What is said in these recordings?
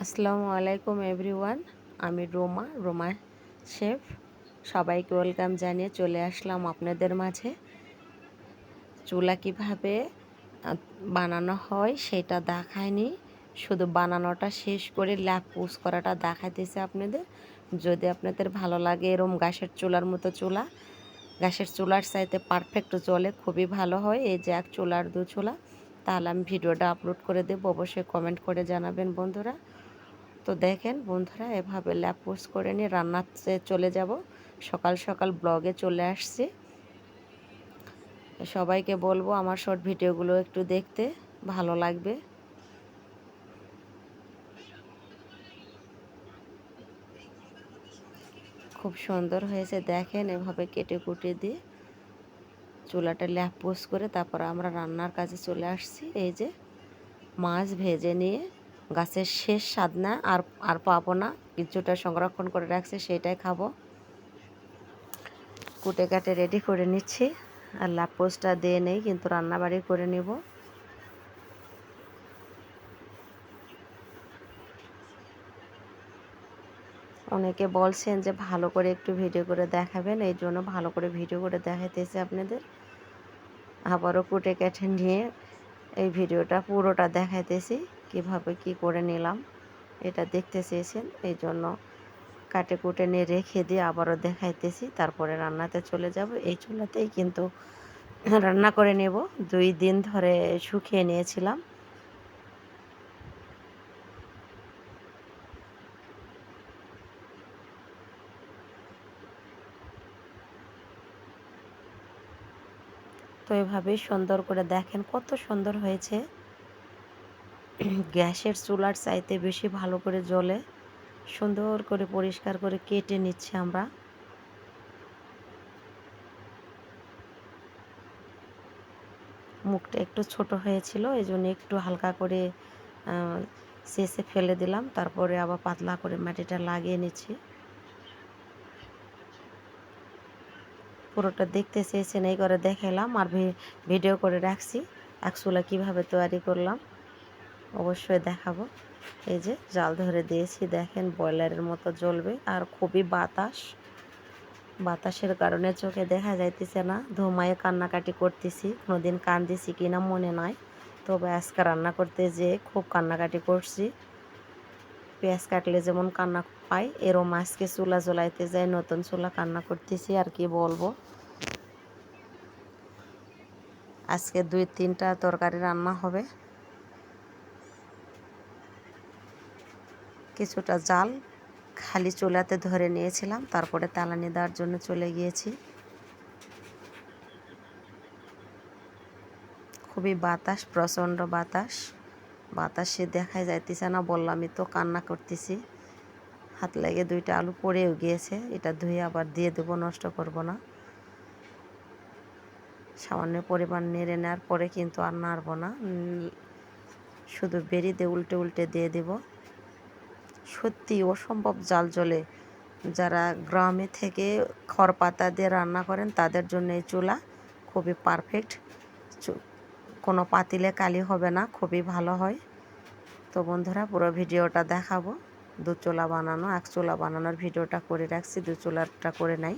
আসসালামু আলাইকুম এভরিওয়ান, আমি রোমা রোমা শেফ। সবাইকে ওয়েলকাম জানিয়ে চলে আসলাম আপনাদের মাঝে। চুলা কীভাবে বানানো হয় সেটা দেখায়নি। শুধু বানানোটা শেষ করে ল্যাপ পুষ করাটা দেখাইতেছে আপনাদের। যদি আপনাদের ভালো লাগে এরম গাছের চুলার মতো চুলা, গ্যাসের চুলার চাইতে পারফেক্ট চলে, খুবই ভালো হয়। এই যে এক চুলার দু চুলা, তাহলে আমি ভিডিওটা আপলোড করে দেবো, অবশ্যই কমেন্ট করে জানাবেন বন্ধুরা। তো দেখেন বন্ধুরা, এভাবে ল্যাপ পোস্ট করে নিয়ে রান্নাতে চলে যাব। সকাল সকাল ব্লগে চলে আসছি। সবাইকে বলব আমার শর্ট ভিডিওগুলো একটু দেখতে, ভালো লাগবে। খুব সুন্দর হয়েছে, দেখেন এভাবে কেটে কুটে দিয়ে চুলাটা ল্যাপ পোস্ট করে তারপর আমরা রান্নার কাজে চলে আসছি। এই যে মাছ ভেজে নিয়ে গাছের শেষ স্বাদ না আর আর পাবো না। কিছুটা সংরক্ষণ করে রাখছে, সেটাই খাব। কুটে কাটে রেডি করে নিচ্ছি। আর লাপোসটা দিয়ে নেই, কিন্তু রান্নাবাড়ি করে নেব। অনেকে বলছেন যে ভালো করে একটু ভিডিও করে দেখাবেন, এই জন্য ভালো করে ভিডিও করে দেখাইতেছি আপনাদের। আবারও কুটে কেটে নিয়ে এই ভিডিওটা পুরোটা দেখাইতেছি। কীভাবে কি করে নিলাম, এটা দেখতে চেয়েছেন, এই জন্য কাটে কুটে নিয়ে রেখে দিয়ে আবারও দেখাইতেছি, তারপরে রান্নাতে চলে যাব। এই চুলাতেই কিন্তু রান্না করে নেব। দুই দিন ধরে শুকিয়ে নিয়েছিলাম। তো এভাবেই সুন্দর করে দেখেন কত সুন্দর হয়েছে। গ্যাসের চুলার চাইতে বেশি ভালো করে জলে সুন্দর করে পরিষ্কার করে কেটে নিচ্ছি আমরা। মুখটা একটু ছোট হয়েছিল এই জন্য একটু হালকা করে শেষে ফেলে দিলাম, তারপরে আবার পাতলা করে মাটিটা লাগিয়ে নিচ্ছি। পুরোটা দেখতে চেয়েছেন, এই করে দেখালাম আর ভিডিও করে রাখছি একচুলা কীভাবে তৈরি করলাম। অবশ্যই দেখাবো। এই যে জাল ধরে দিয়েছি, দেখেন ব্রয়লারের মতো জ্বলবে আর খুবই বাতাস। বাতাসের কারণে চোখে দেখা যাইতেছে না, ধুমায়ে কান্নাকাটি করতেছি। কোনোদিন কান্দিছি কিনা মনে নাই, তবে আজকে রান্না করতে যে খুব কান্নাকাটি করছি। পেঁয়াজ কাটলে যেমন কান্না পাই এরম আজকে চুলা জ্বলাইতে যাই নতুন চুলা কান্না করতেছি, আর কি বলব। আজকে দুই তিনটা তরকারি রান্না হবে। কিছুটা জাল খালি চুলাতে ধরে নিয়েছিলাম, তারপরে তালানি দেওয়ার জন্য চলে গিয়েছি। খুবই বাতাস, প্রচণ্ড বাতাস। বাতাসে দেখাই যাইতেছে না, বললামই তো, কান্না করতেছি। হাত লেগে দুইটা আলু পড়েও গিয়েছে, এটা ধুয়ে আবার দিয়ে দেবো, নষ্ট করব না। সামান্য পরিমাণ নেড়ে নেওয়ার পরে কিন্তু আর নাড়ব না। শুধু বেরিয়ে দিয়ে উল্টে উল্টে দিয়ে দেবো। সত্যি অসম্ভব জাল জ্বলে যারা গ্রামে থেকে খড় পাতা দিয়ে রান্না করেন, তাদের জন্য এই চুলা খুবই পারফেক্ট কোনো পাতিলে কালি হবে না, খুবই ভালো হয়। তো বন্ধুরা, পুরো ভিডিওটা দেখাবো। দু চোলা বানানো, এক চুলা বানানোর ভিডিওটা করে রাখছি, দু চোলাটা করে নাই।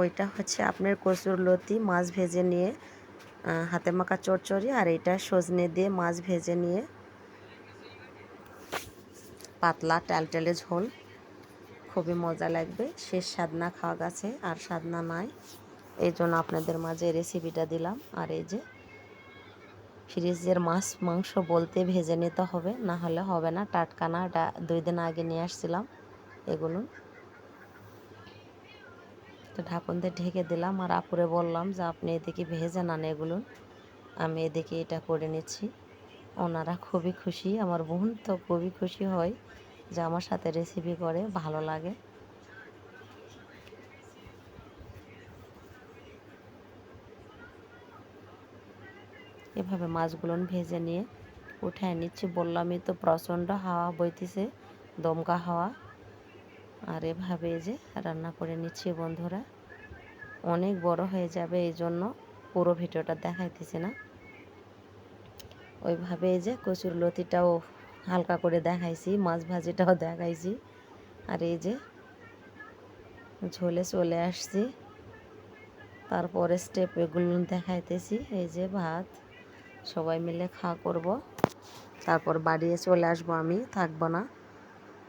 ওইটা হচ্ছে আপনার কচুর লতি, মাছ ভেজে নিয়ে হাতে মাখা চড়চড়ি আর এটা সজনে দিয়ে মাছ ভেজে নিয়ে, পাতলা টালটেলে ঝোল। খুবই মজা লাগবে। শেষ সাদনা খাওয়া গেছে, আর সাদনা নাই। এই জন্য আপনাদের মাঝে রেসিপিটা দিলাম। আর এই যে ফ্রিজের মাছ, মাংস বলতে ভেজে নিতে হবে, না হলে হবে না। টাটকা না দুই দিন আগে নিয়ে আসছিলাম। এগুলো তো ঢাকন দিয়ে ঢেকে দিলাম আর আপুরে বললাম যে, আপনি এদিকে ভেজে নেন এগুলো। আমি এদিকে এটা করে নিচ্ছি। ওনারা খুবই খুশি। আমার বোন তো খুবই খুশি হয় যে, আমার সাথে রেসিপি করে, ভালো লাগে। এভাবে মাছগুলো ভেজে নিয়ে উঠায় নিচ্ছি। বললামই তো প্রচণ্ড হাওয়া বইতেছে, দমকা হাওয়া। আর এভাবে যে রান্না করে নিচ্ছি বন্ধুরা। অনেক বড় হয়ে যাবে এই জন্য পুরো ভিডিওটা দেখাইতেছি না। ওইভাবে যে কচুর লতিটাও হালকা করে দেখাইছি, মাছ ভাজিটাও দেখাইছি। আর এই যে ঝোলে চলে আসছি। তারপরে স্টেপ এগুলো দেখাইতেছি, এই যে ভাত। সবাই মিলে খাওয়া করব। তারপর বাড়িয়ে চলে আসব আমি, থাকব না।